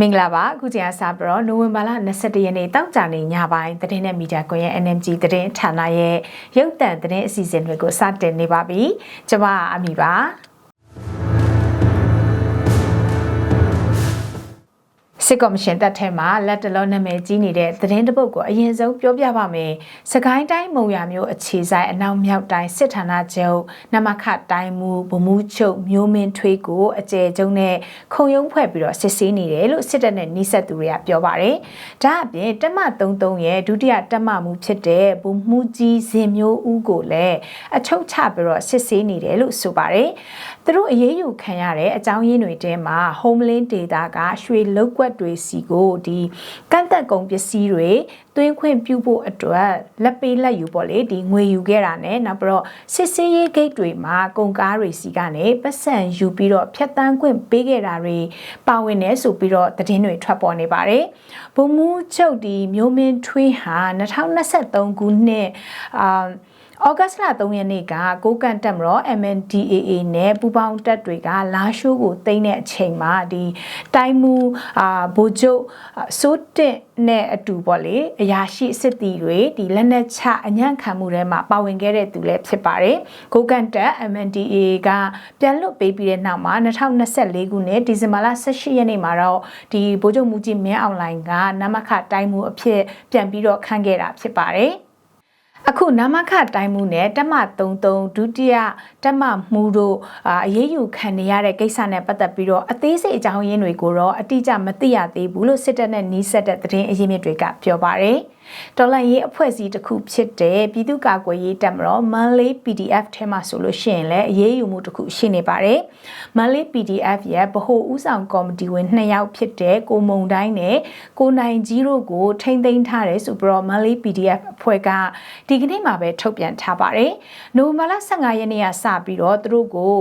မင်္ဂလာပါအခုချိန်ကစပြီးတော့နိုဝင်ဘာလ22ရက်နေ့တောက်ကြနေညပိုင်းသတင်းနဲ့မီဒီယာကွန်ရဲ့ NMG သတင်းဌာနရဲ့ရုပ်သံသတင်းအစီအစဉ်တွေကိုစတင်နေပါပြီကျွန်မအမီပါ စစ်ကော်မရှင်တပ်ထဲမှာလက်တလုံးနာမည်ကြီးနေတဲ့သတင်းတပုတ်ကိုအရင်ဆုံးပြောပြပါမယ်။စကိုင်းတိုင်းမုံရမျိုးအခြေဆိုင်အနောက်မြောက်တိုင်းစစ်ဌာနချုပ်နမခတိုင်းမူဗမှုချုပ်မျိုးမင်းထွေးကိုအကျယ်ကျုံနဲ့ခုံရုံးဖွဲ့ပြီးတော့စစ်ဆေးနေတယ်လို့စစ်တပ်နဲ့နှိစက်သူတွေကပြောပါတယ်။ဒါအပြင်တက်မ33ရဲ့ဒုတိယတက်မမှုဖြစ်တဲ့ဗမှုကြီးဇင်မျိုးဦးကိုလည်းအချုပ်ချပြီးတော့စစ်ဆေးနေတယ်လို့ဆိုပါတယ်။သူတို့အရေးယူခံရတဲ့အကြောင်းရင်းတွေထဲမှာ Homeland Data ကရွှေလုတ်ကွက်တွေစီကိုဒီကန့်သက်ကုန်ပစ္စည်းတွေသွင်းခွင့်ပြုဖို့အတွက်လက်ပေးလက်ယူပေါ့လေဒီငွေယူခဲ့တာနဲ့နောက်ပြီးတော့စစ်စေးရေးဂိတ်တွေမှာကုန်ကားတွေစီကနေပတ်စံယူပြီးတော့ဖြတ်တန်းခွင့်ပေးခဲ့တာတွေပါဝင်နေဆိုပြီးတော့သတင်းတွေထွက်ပေါ်နေပါတယ်။ဘုံမူချုပ်ဒီမျိုးမင်းထွေးဟာ2023ခုနှစ်အာ ဩဂတ်စ်လ3ရက်နေ့ကကိုကန်တက်မတော် MNDAA နဲ့ပူပေါင်းတပ်တွေကလာရှိုးကိုတင်တဲ့အချိန်မှာဒီတိုင်းမူအာဗိုလ်ချုပ်စိုးတက်နဲ့အတူပေါ့လေအရာရှိစစ်တီတွေဒီလက်နက်ချအညံ့ခံမှုထဲမှာပါဝင်ခဲ့တဲ့သူလည်းဖြစ်ပါတယ်။ကိုကန်တက် MNDAA ကပြန်လွတ်ပေးပြီးတဲ့နောက်မှာ2024ခုနှစ်ဒီဇင်ဘာလ18ရက်နေ့မှာတော့ဒီဗိုလ်ချုပ်မူကြီးမင်းအောင်လှိုင်ကနမခတိုင်းမူအဖြစ်ပြန်ပြီးတော့ခန့်ခဲ့တာဖြစ်ပါတယ်။ အခုနမခတိုင်းမှုနဲ့တက်မ33ဒုတိယတက်မမှုတို့အရေးယူခံနေရတဲ့ကိစ္စနဲ့ပတ်သက်ပြီးတော့အသေးစိတ်အကြောင်းရင်းတွေကိုတော့အတိအကျမသိရသေးဘူးလို့စစ်တပ်နဲ့နှီးဆက်တဲ့သတင်းအရင်းမြစ်တွေကပြောပါတယ်။ တော်လှန်ရေးအဖွဲ့အစည်းတစ်ခုဖြစ်တဲ့ပြည်သူ့ကာကွယ်ရေးတပ်မတော်မန်လေး PDF ထဲမှာဆိုလို့ရှိရင်လည်းအရေးယူမှုတစ်ခုရှိနေပါတယ်။မန်လေး PDF ရဲ့ဗဟိုဦးဆောင်ကော်မတီဝင်2ယောက်ဖြစ်တဲ့ကိုမုံတိုင်းနဲ့ကိုနိုင်ကြီးတို့ကိုထိမ့်သိမ်းထားတယ်ဆိုပြီးတော့မန်လေး PDF အဖွဲ့ကဒီကနေ့မှာပဲထုတ်ပြန်ထားပါတယ်။နိုဝင်ဘာလ15ရက်နေ့ကစပြီးတော့သူတို့ကို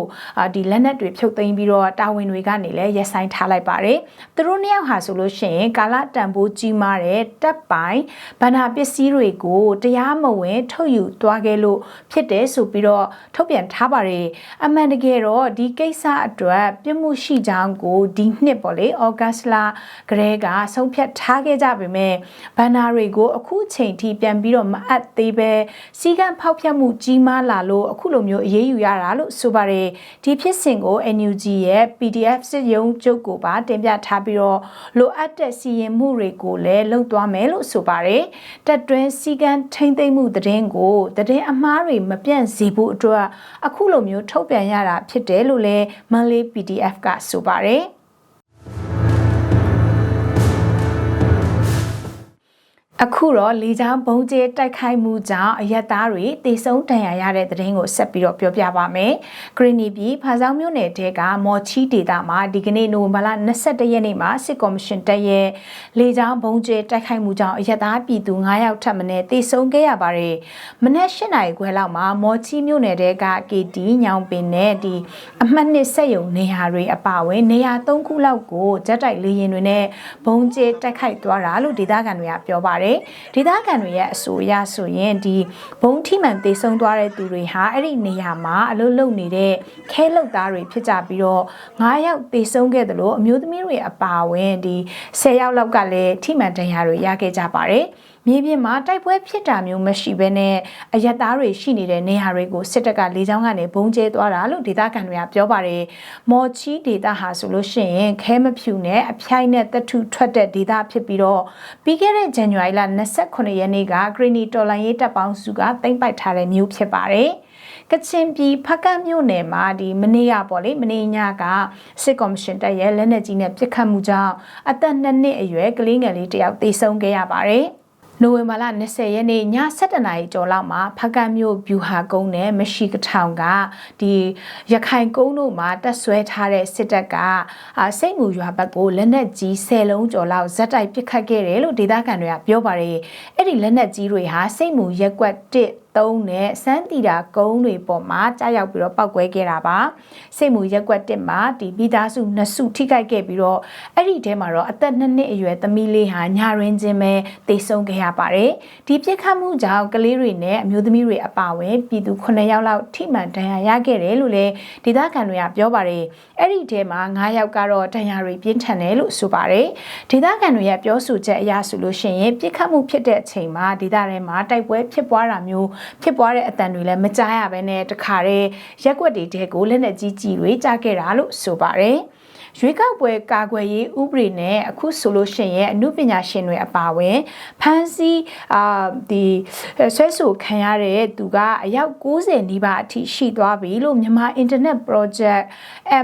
ဒီလက်နက်တွေဖြုတ်သိမ်းပြီးတော့တာဝန်တွေကနေလည်းရက်ဆိုင်ထားလိုက်ပါတယ်။သူတို့နှစ်ယောက်ဟာဆိုလို့ရှိရင်ကာလတန်ဖိုးကြီးမားတဲ့တပ်ပိုင်းဗန္နာပစ္စည်းတွေကိုတရားမဝင် ထုတ်ယူသွားခဲ့လို့ဖြစ်တယ်ဆိုပြီးတော့ထုတ်ပြန်ထားပါတယ်အမှန်တကယ်တော့ဒီကိစ္စအတွက်ပြစ်မှုရှိကြောင်းကိုဒီနှစ်ပေါ့လေဩဂတ်စ်လကလေးကဆုံးဖြတ်ထားခဲ့ကြပေမဲ့ဗန္နာတွေကိုအခုချိန်ထိပြန်ပြီးတော့မအပ်သေးပဲစီကံဖောက်ဖျက်မှုကြီးမားလာလို့အခုလိုမျိုးအရေးယူရတာလို့ဆိုပါတယ်ဒီဖြစ်စဉ်ကို NUG ရဲ့ PDF စစ်ရုံးချုပ်ကိုပါတင်ပြထားပြီးတော့လိုအပ်တဲ့စီရင်မှုတွေကိုလည်းလုပ်သွားမယ်လို့ဆိုပါတယ်တက်တွင်းစီကံထိမ့်သိမ့်မှုသတင်းကိုသတင်းအမှားတွေမပြန့်စေဖို့အတွက်အခုလိုမျိုးထုတ်ပြန်ရတာဖြစ်တယ်လို့လည်းမန်လေး PDF ကဆိုပါတယ် အခုတော့လေကြောင်းဘုံကျဲတိုက်ခိုက်မှုကြောင့်အရက်သားတွေတေဆုံးဒဏ်ရာရတဲ့သတင်းကိုဆက်ပြီးတော့ပြောပြပါမယ်။ဂရနီပြည်ဖာဆောင်မြို့နယ်တဲကမော်ချီဒေတာမှာဒီကနေ့နိုဝင်ဘာလ22ရက်နေ့မှာစစ်ကော်မရှင်တပ်ရဲ့လေကြောင်းဘုံကျဲတိုက်ခိုက်မှုကြောင့်အရက်သားပြည်သူ9ယောက်ထပ်မံတေဆုံးခဲ့ရပါတယ်။မနက်၈နာရီခွဲလောက်မှာမော်ချီမြို့နယ်တဲက KT ညောင်ပင်နဲ့ဒီအမှတ်နှစ်ဆက်ယုံနေရာတွေအပါအဝင်နေရာ၃ခုလောက်ကိုဂျက်တိုက်လေယာဉ်တွေနဲ့ဘုံကျဲတိုက်ခိုက်သွားတာလို့ဒေသခံတွေကပြောပါတယ်ပါတယ်ဒေသခံတွေရဲ့အဆိုအရဆိုရင်ဒီဘုံထိမှန်သေဆုံးသွားတဲ့သူတွေဟာအဲ့ဒီနေရာမှာအလုပ်လုပ်နေတဲ့ခဲလုပ်သားတွေဖြစ်ကြပြီးတော့9ယောက်သေဆုံးခဲ့တယ်လို့အမျိုးသမီးတွေအပါအဝင်ဒီ10ယောက်လောက်ကလည်းထိမှန်ဒဏ်ရာတွေရခဲ့ကြပါတယ် မြေပြင်မှာတိုက်ပွဲဖြစ်တာမျိုးမရှိဘဲနဲ့အယက်သားတွေရှိနေတဲ့နေရာတွေကိုစစ်တပ်ကလေကြောင်းကနေဘုံကျဲသွားတာလို့ဒေသခံတွေကပြောပါတယ်။မော်ချီဒေသဟာဆိုလို့ရှိရင်ခဲမဖြူနဲ့အဖျိုက်နဲ့တထုထွက်တဲ့ဒေသဖြစ်ပြီးတော့ပြီးခဲ့တဲ့ဇန်နဝါရီလ28ရက်နေ့ကဂရီနီတော်လိုင်းရေးတပ်ပေါင်းစုကတင်ပိုက်ထားတဲ့မြို့ဖြစ်ပါတယ်။ကချင်ပြည်ဖကတ်မြို့နယ်မှာဒီမနေ့ကပေါ့လေမနေ့ညကစစ်ကော်မရှင်တပ်ရဲ့လက်နက်ကြီးနဲ့ပစ်ခတ်မှုကြောင့်အသက်2နှစ်အရွယ်ကလေးငယ်လေးတယောက်သေဆုံးခဲ့ရပါတယ်။ နိုဝင်ဘာလ20ရက်နေ့ည7:00နာရီကျော်လောက်မှာဖကတ်မြို့ဗျူဟာကုန်းနဲ့မရှိကထောင်ကဒီရခိုင်ကုန်းတို့မှာတက်ဆွဲထားတဲ့စစ်တပ်ကစိတ်ငူရွာဘက်ကိုလက်နက်ကြီး10လုံးကျော်လောက်ဇက်တိုက်ပစ်ခတ်ခဲ့တယ်လို့ဒေသခံတွေကပြောပါတယ်။အဲ့ဒီလက်နက်ကြီးတွေဟာစိတ်မူရက်ကွက်1 3နဲ့စမ်းတီတာကုန်းတွေပေါ်မှာကြားရောက်ပြီးတော့ပောက်ကွဲခဲ့တာပါစိတ်မူရက်ကွက်တစ်မှာဒီမိသားစုနှစ်စုထိခိုက်ခဲ့ပြီးတော့အဲ့ဒီထဲမှာတော့အသက်2နှစ်အရွယ်သမီးလေးဟာညာရင်းချင်းပဲတေဆုံးခဲ့ရပါတယ်ဒီပြစ်ခတ်မှုကြောင့်ကလေးတွေနဲ့အမျိုးသမီးတွေအပါအဝင်ပြည်သူ9ယောက်လောက်ထိမှန်ဒဏ်ရာရခဲ့တယ်လို့လည်းဒေသခံတွေကပြောပါတယ်အဲ့ဒီထဲမှာ9ယောက်ကတော့ဒဏ်ရာတွေပြင်းထန်တယ်လို့ဆိုပါတယ်ဒေသခံတွေရဲ့ပြောဆိုချက်အရဆိုလို့ရှိရင်ပြစ်ခတ်မှုဖြစ်တဲ့အချိန်မှာဒေသထဲမှာတိုက်ပွဲဖြစ်ပွားတာမျိုးဖြစ်ပွားတဲ့အတန်တွေလည်းမကြားရဘဲနဲ့တခါတည်းရက်ွက်တွေတဲကိုလက်နက်ကြီးကြီးတွေကြားခဲ့တာလို့ဆိုပါတယ် ရွေးကောက်ပွဲကာကွယ်ရေးဥပဒေနဲ့အခုဆိုလို့ရှိရင်အမှုပညာရှင်တွေအပါအဝင်ဖမ်းဆီးအာဒီဆွဲဆိုခံရတဲ့သူကအယောက်90နီးပါးအထိရှိသွားပြီလို့မြန်မာ Internet Project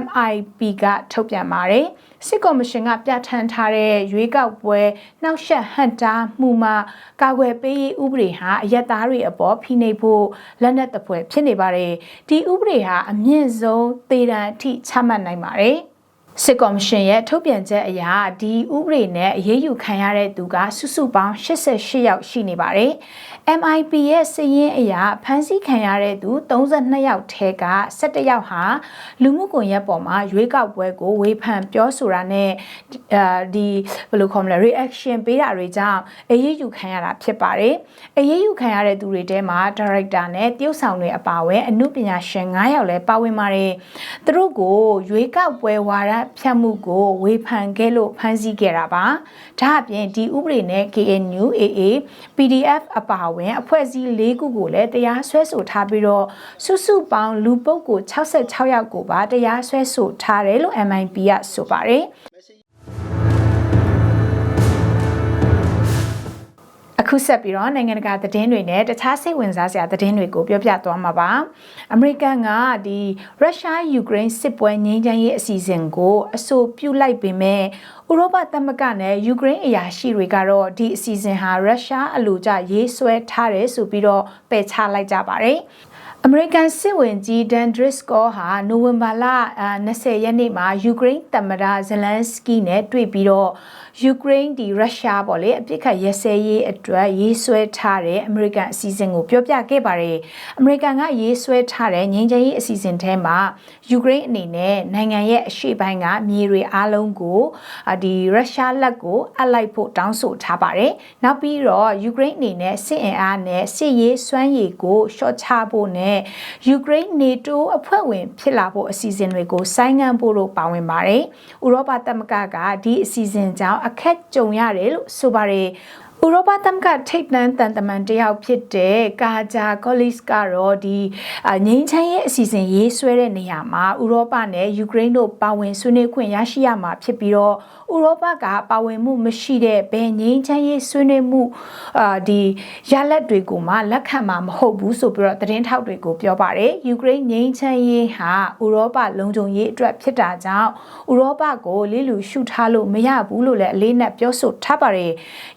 MIP ကထုတ်ပြန်ပါတယ်စစ်ကော်မရှင်ကပြဋ္ဌာန်းထားတဲ့ရွေးကောက်ပွဲနှောက်ယှက်ဟန့်တားမှုမှာကာကွယ်ပေးရေးဥပဒေဟာအယက်သားတွေအပေါ်ဖိနှိပ်ဖို့လက်နက်တပွဲဖြစ်နေပါတယ်ဒီဥပဒေဟာအမြင့်ဆုံးသေဒဏ်အထိချမှတ်နိုင်ပါတယ် စစ်ကော်မရှင်ရဲ့ထုတ်ပြန်ချက်အရဒီဥပဒေနဲ့အရေးယူခံရတဲ့သူကစုစုပေါင်း88ယောက်ရှိနေပါတယ်။ MIP ရဲ့စည်ရင်းအရာဖမ်းဆီးခံရတဲ့သူ32ယောက်ထဲက17ယောက်ဟာလူမှုကွန်ရက်ပေါ်မှာရွေးကောက်ပွဲကိုဝေဖန်ပြောဆိုတာနဲ့အာဒီဘယ်လိုခေါ်မလဲ reaction ပေးတာတွေကြောင့်အရေးယူခံရတာဖြစ်ပါတယ်။အရေးယူခံရတဲ့သူတွေထဲမှာ director နဲ့တရုတ်ဆောင်တွေအပါအဝင်အမှုပညာရှင်9ယောက်လည်းပါဝင်ပါတယ်။သူတို့ကိုရွေးကောက်ပွဲဝါဒဖြတ်မှုကိုဝေဖန်ခဲ့လို့ဖမ်းဆီးခဲ့တာပါ။ဒါအပြင်ဒီဥပဒေနဲ့ KNU AA PDF အပါအဝင်အဖွဲ့အစည်း၄ခုကိုလည်းတရားစွဲဆိုထားပြီးတော့စုစုပေါင်းလူပုဂ္ဂိုလ်66ယောက်ကိုပါတရားစွဲဆိုထားတယ်လို့ MIP ကဆိုပါတယ် အခုဆက်ပြီးတော့နိုင်ငံတကာသတင်းတွေနဲ့တခြားစိတ်ဝင်စားစရာသတင်းတွေကိုပြောပြသွားမှာပါအမေရိကန်ကဒီရုရှားယူကရိန်းစစ်ပွဲငြိမ်းချမ်းရေးအစီအစဉ်ကိုအဆိုပြုလိုက်ပေမဲ့ဥရောပသမဂ္ဂနဲ့ယူကရိန်းအရာရှိတွေကတော့ဒီအစီအစဉ်ဟာရုရှားအလိုကျရေးဆွဲထားတယ်ဆိုပြီးတော့ပယ်ချလိုက်ကြပါတယ်အမေရိကန်စစ်ဝင်ကြီးဒန်ဒရစ်ကောဟာနိုဝင်ဘာလ20ရက်နေ့မှာယူကရိန်းသမ္မတဇလန်စကီနဲ့တွေ့ပြီးတော့ ယူကရိန်းဒီရုရှားပေါ့လေအပြစ်ခတ်ရစဲရေးအတွက်ရေးဆွဲထားတဲ့အမေရိကန်အစီအစဉ်ကိုပြောပြခဲ့ပါတယ်အမေရိကန်ကရေးဆွဲထားတဲ့ငြိမ်းချမ်းရေးအစီအစဉ်ထဲမှာယူကရိန်းအနေနဲ့နိုင်ငံရဲ့အရှေ့ပိုင်းကမြေတွေအားလုံးကိုဒီရုရှားလက်ကိုအပ်လိုက်ဖို့တောင်းဆိုထားပါတယ်နောက်ပြီးတော့ယူကရိန်းအနေနဲ့စစ်အင်အားနဲ့စစ်ရေးစွမ်းရည်ကိုရှော့ချဖို့နဲ့ယူကရိန်းနေတိုးအဖွဲ့ဝင်ဖြစ်လာဖို့အစီအစဉ်တွေကိုဆိုင်းငံ့ဖို့လို့ပါဝင်ပါတယ်ဥရောပသမဂ္ဂကဒီအစီအစဉ်ကြောင့်အခက်ကြုံရတယ်လို့ဆိုပါတယ် ဥရောပသမဂ္ဂထိပ်တန်းတန်တမန်တယောက်ဖြစ်တဲ့ကာဂျာကောလစ်ကတော့ဒီငိမ့်ချမ်းရဲ့အစီအစဉ်ရေးဆွဲတဲ့နေရာမှာဥရောပနဲ့ယူကရိန်းတို့ပါဝင်ဆွေးနွေးခွင့်ရရှိရမှာဖြစ်ပြီးတော့ဥရောပကပါဝင်မှုမရှိတဲ့ဘယ်ငိမ့်ချမ်းရေးဆွေးနွေးမှုအာဒီရလက်တွေကိုမှလက်ခံမှာမဟုတ်ဘူးဆိုပြီးတော့သတင်းထောက်တွေကိုပြောပါတယ်ယူကရိန်းငိမ့်ချမ်းရေးဟာဥရောပလုံခြုံရေးအတွက်ဖြစ်တာကြောင့်ဥရောပကိုလေးလူရှုထားလို့မရဘူးလို့လည်းအလေးနက်ပြောဆိုထားပါတယ်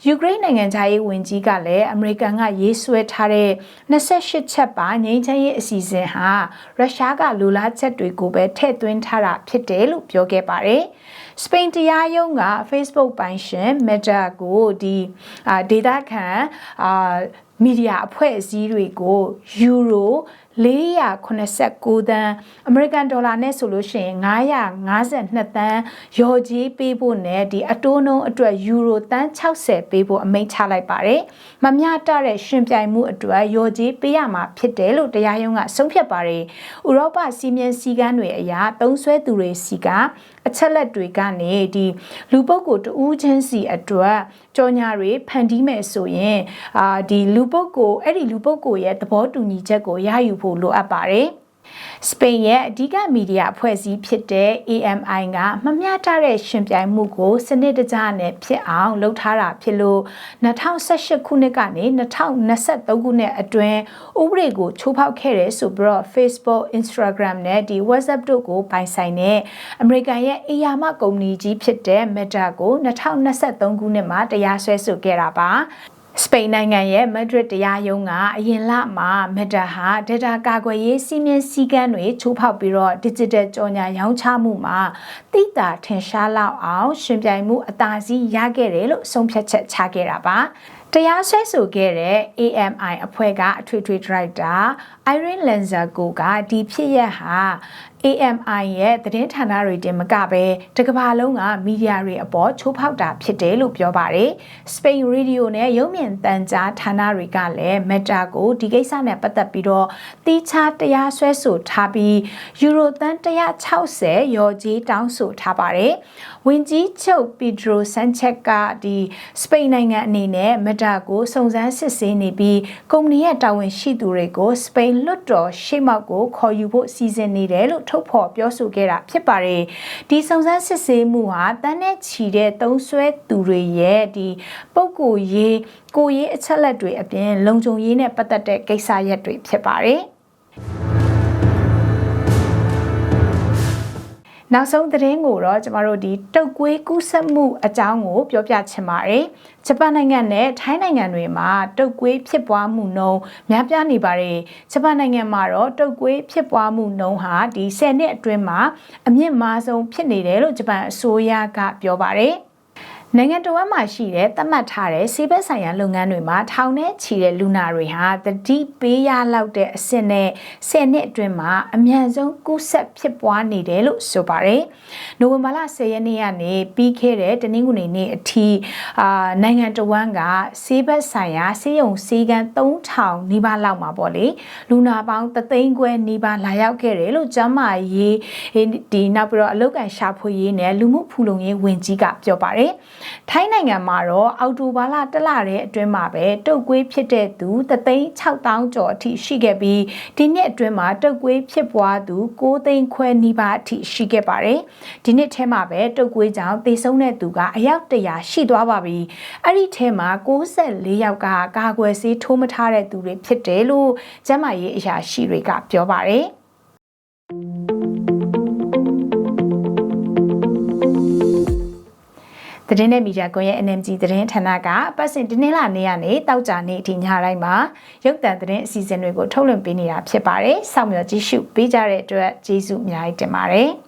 ယူကရိန်းနိုင်ငံခြားရေးဝန်ကြီးကလည်းအမေရိကန်ကရေးဆွဲထားတဲ့28ချက်ပါငြိမ်းချမ်းရေးအစီအစဉ်ဟာရုရှားကလူလားချက်တွေကိုပဲထည့်သွင်းထားတာဖြစ်တယ်လို့ပြောခဲ့ပါတယ်။စပိန်တရားရုံးက Facebook ပိုင်ရှင် Meta ကိုဒီဒေတာခံအာမီဒီယာအဖွဲ့အစည်းတွေကိုယူရို 489သန်းအမေရိကန်ဒေါ်လာနဲ့ဆိုလို့ရှိရင်952သန်းရော်ကြီးပေးဖို့နဲ့ဒီအတိုးနှုန်းအတွက်ယူရိုတန်း60ပေးဖို့အမိန့်ချလိုက်ပါတယ်။မမျှတတဲ့ရှင်ပြိုင်မှုအတွက်ရော်ကြီးပေးရမှာဖြစ်တယ်လို့တရားရုံးကဆုံးဖြတ်ပါတယ်။ဥရောပစီမံစည်းကမ်းတွေအရသုံးစွဲသူတွေစီကအ ချက်လက်တွေကနေဒီလူပုဂ္ဂိုလ်တဦးချင်းစီအတွက်ကြော်ညာတွေဖန်တီးမယ်ဆိုရင်အာဒီလူပုဂ္ဂိုလ်အဲ့ဒီလူပုဂ္ဂိုလ်ရဲ့သဘောတူညီချက်ကိုရယူဖို့လိုအပ်ပါတယ်။ စပိန်ရဲ့အဓိကမီဒီယာအဖွဲ့အစည်းဖြစ်တဲ့ AMI ကမမျှတတဲ့ရှင်ပြိုင်မှုကိုစနစ်တကျနဲ့ဖြစ်အောင်လုပ်ထားတာဖြစ်လို့2018ခုနှစ်ကနေ2023ခုနှစ်အတွင်းဥပဒေကိုချိုးဖောက်ခဲ့တယ်ဆိုပြီးတော့ Facebook, Instagram နဲ့ဒီ WhatsApp တို့ကိုပိုင်ဆိုင်တဲ့အမေရိကန်ရဲ့အယာမကုမ္ပဏီကြီးဖြစ်တဲ့ Meta ကို2023ခုနှစ်မှာတရားစွဲဆိုခဲ့တာပါ စပိန်နိုင်ငံရဲ့မက်ဒရစ်တရားရုံးကအရင်လမှာမက်တာဟာ data ကာကွယ်ရေးစီမင်းစည်းကမ်းတွေချိုးဖောက်ပြီးတော့ digital ကြော်ညာရောင်းချမှုမှာတိတာထင်ရှားလောက်အောင်ရှင်ပြိုင်မှုအသာစီးရခဲ့တယ်လို့ဆုံးဖြတ်ချက်ချခဲ့တာပါတရားစွဲဆိုခဲ့တဲ့ AMI အဖွဲ့ကအထွေထွေဒရိုက်တာ Irene Lanza ကိုကဒီဖြစ်ရပ်ဟာ AMI ရဲ့သတင်းဌာနတွေတင်မကပဲတကဘာလုံးကမီဒီယာတွေအပေါ်ချိုးဖောက်တာဖြစ်တယ်လို့ပြောပါတယ်။ Spain Radio နဲ့ရုပ်မြင်သံကြားဌာနတွေကလည်း Meta ကိုဒီကိစ္စနဲ့ပတ်သက်ပြီးတော့တီးခြားတရားစွဲဆိုထားပြီးယူရိုသန်း160ရော်ကြီးတောင်းဆိုထားပါတယ်။ဝင်ကြီးချုပ်ပီဒရိုဆန်ချက်ကဒီစပိန်နိုင်ငံအနေနဲ့ Meta ကိုစုံစမ်းစစ်ဆေးနေပြီးကုမ္ပဏီရဲ့တာဝန်ရှိသူတွေကိုစပိန်လွတ်တော်ရှေ့မှောက်ကိုခေါ်ယူဖို့စီစဉ်နေတယ်လို့ထုတ်ဖော်ပြောဆိုခဲ့တာဖြစ်ပါတယ်ဒီစုံစမ်းစစ်ဆေးမှုဟာတန်းနဲ့ချီတဲ့သုံးဆွဲသူတွေရဲ့ဒီပုံကိုရေးကိုရေးအချက်လက်တွေအပြင်လုံခြုံရေးနဲ့ပတ်သက်တဲ့ကိစ္စရပ်တွေဖြစ်ပါတယ် နောက်ဆုံးသတင်းကိုတော့ကျမတို့ဒီတုတ်ကွေးကူးစက်မှုအကြောင်းကိုပြောပြချင်ပါတယ်။ဂျပန်နိုင်ငံနဲ့ထိုင်းနိုင်ငံတွေမှာတုတ်ကွေးဖြစ်ပွားမှုနှုန်းများပြားနေပါတယ်။ဂျပန်နိုင်ငံမှာတော့တုတ်ကွေးဖြစ်ပွားမှုနှုန်းဟာဒီ10နှစ်အတွင်းမှာအမြင့်မားဆုံးဖြစ်နေတယ်လို့ဂျပန်အစိုးရကပြောပါတယ်။ နိုင်ငံတော်မှာရှိတဲ့သတ်မှတ်ထားတဲ့ဆေးဘက်ဆိုင်ရာလုပ်ငန်းတွေမှာထောင်နဲ့ချီတဲ့လူနာတွေဟာတတိပေးရလောက်တဲ့အဆင့်နဲ့10နှစ်အတွင်းမှာအမြန်ဆုံးကူးစက်ဖြစ်ပွားနေတယ်လို့ဆိုပါတယ်။နိုဝင်ဘာလ10ရက်နေ့ကနေပြီးခဲ့တဲ့တနင်္ဂနွေနေ့အထိအာနိုင်ငံတော်ဝန်ကဆေးဘက်ဆိုင်ရာဆေးရုံဆေးကန်း3000နီးပါးလောက်မှာပေါ့လေလူနာပေါင်း3သိန်းခွဲနီးပါးလာရောက်ခဲ့တယ်လို့ကျန်းမာရေးဒီနောက်ပြီးတော့အလုပ်ကန်ရှာဖွေရေးနဲ့လူမှုဖူလုံရေးဝန်ကြီးကပြောပါတယ်။ထိုင်းနိုင်ငံမှာတော့အောက်တိုဘာလတလတဲ့အတွင်းမှာပဲတုတ်ကွေးဖြစ်တဲ့သူ3,6000ကျော်အထိရှိခဲ့ပြီးဒီနှစ်အတွင်းမှာတုတ်ကွေးဖြစ်ပွားသူ9သိန်းခွဲနီးပါးအထိရှိခဲ့ပါတယ်။ဒီနှစ်ထဲမှာပဲတုတ်ကွေးကြောင့်သေဆုံးတဲ့သူကအယောက်100ရှိသွားပါပြီ။အဲ့ဒီထဲမှာ64ယောက်ကကာကွယ်ဆေးထိုးမထားတဲ့သူတွေဖြစ်တယ်လို့ကျန်းမာရေးအရာရှိတွေကပြောပါတယ်။ သတင်းနဲ့မီဒီယာကွန်ရဲ့ NMG သတင်းဌာနကပတ်စဉ်ဒီနေ့လာနေရနေတောက်ကြနေအထိညတိုင်းမှာရုပ်သံသတင်းအစီအစဉ်တွေကိုထုတ်လွှင့်ပေးနေတာဖြစ်ပါတယ်။စောင့်မျှော်ကြည့်ရှုပေးကြတဲ့အတွက်ကျေးဇူးအများကြီးတင်ပါတယ်။